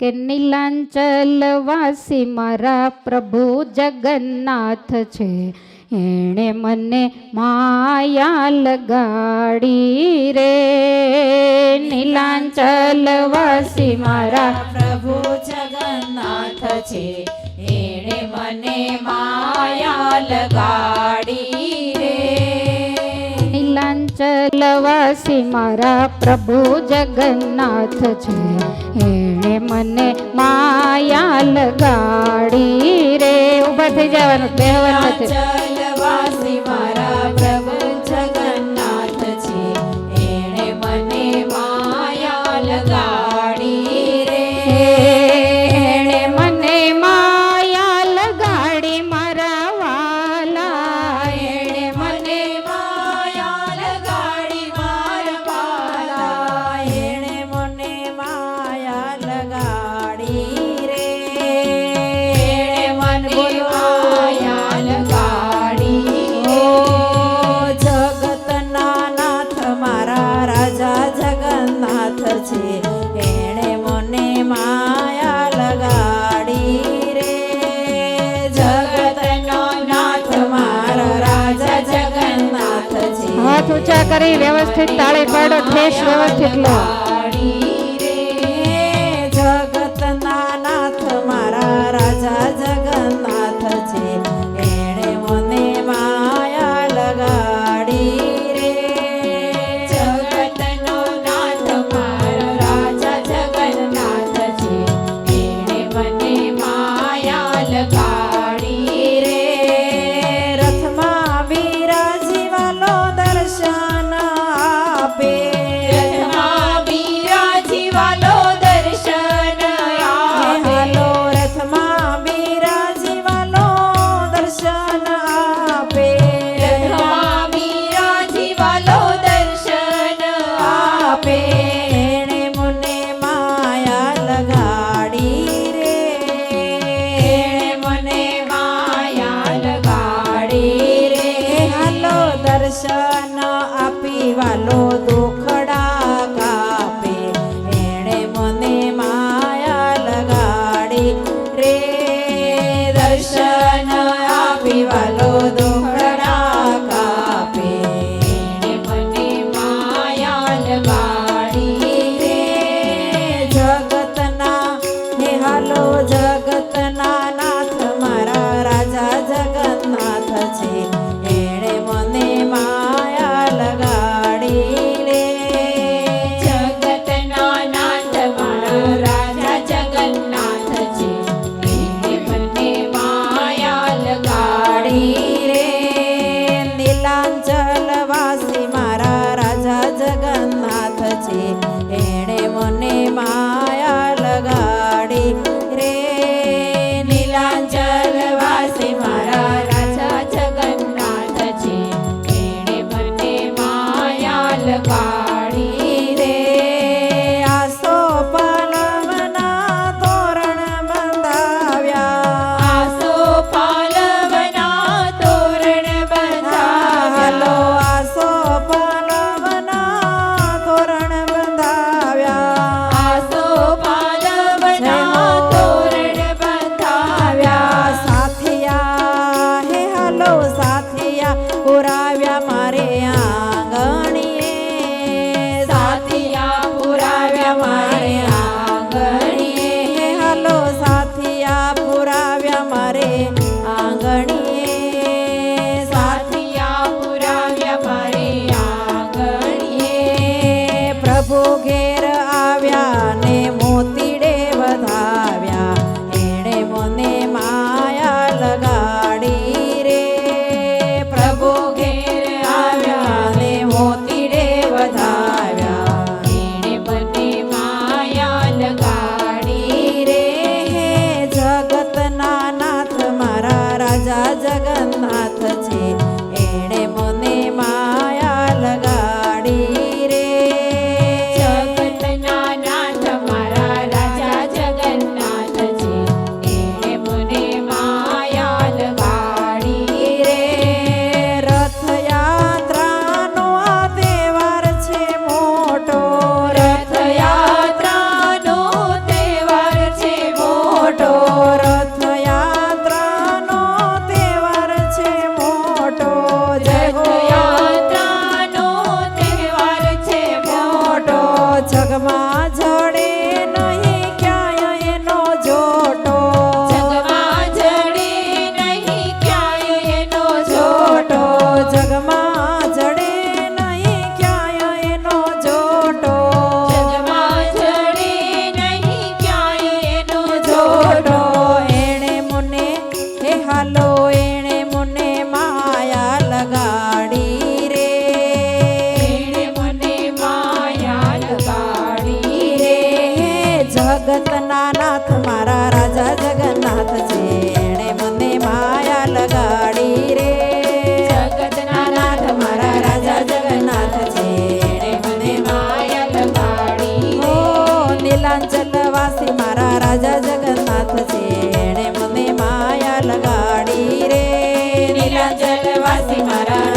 કે નીલાંચલ વાસી મારા પ્રભુ જગન્નાથ છે. એણે મને માયા લગાડી રે. નીલાંચલ વાસી મારા પ્રભુ જગન્નાથ છે. એણે મને માયા લગાડી રે. નીલાંચલ વાસી મારા પ્રભુ જગન્નાથ છે. એણે મને માયા લગાડી રે. ઊભા થઈ જવાનું બેહવાનું નથી. હાથ ઊંચા કરી વ્યવસ્થિત તાળી પાડો ઠેસ વ્યવસ્થિત લો. દર્શન આપી વાલો સાથિયા પુરાવ્યા મારે 在干嘛 પગમાં જોડે નાથ મારા રાજા જગન્નાથ છે એણે મને માયા લગાડી રે. જગતના નાથ મારા રાજા જગન્નાથ છે એણે મને માયા લગાડી ઓ નીલાંચલ વાસી મારા રાજા જગન્નાથ છે એણે મને માયા લગાડી રે. નીલાંચલ વાસી મારા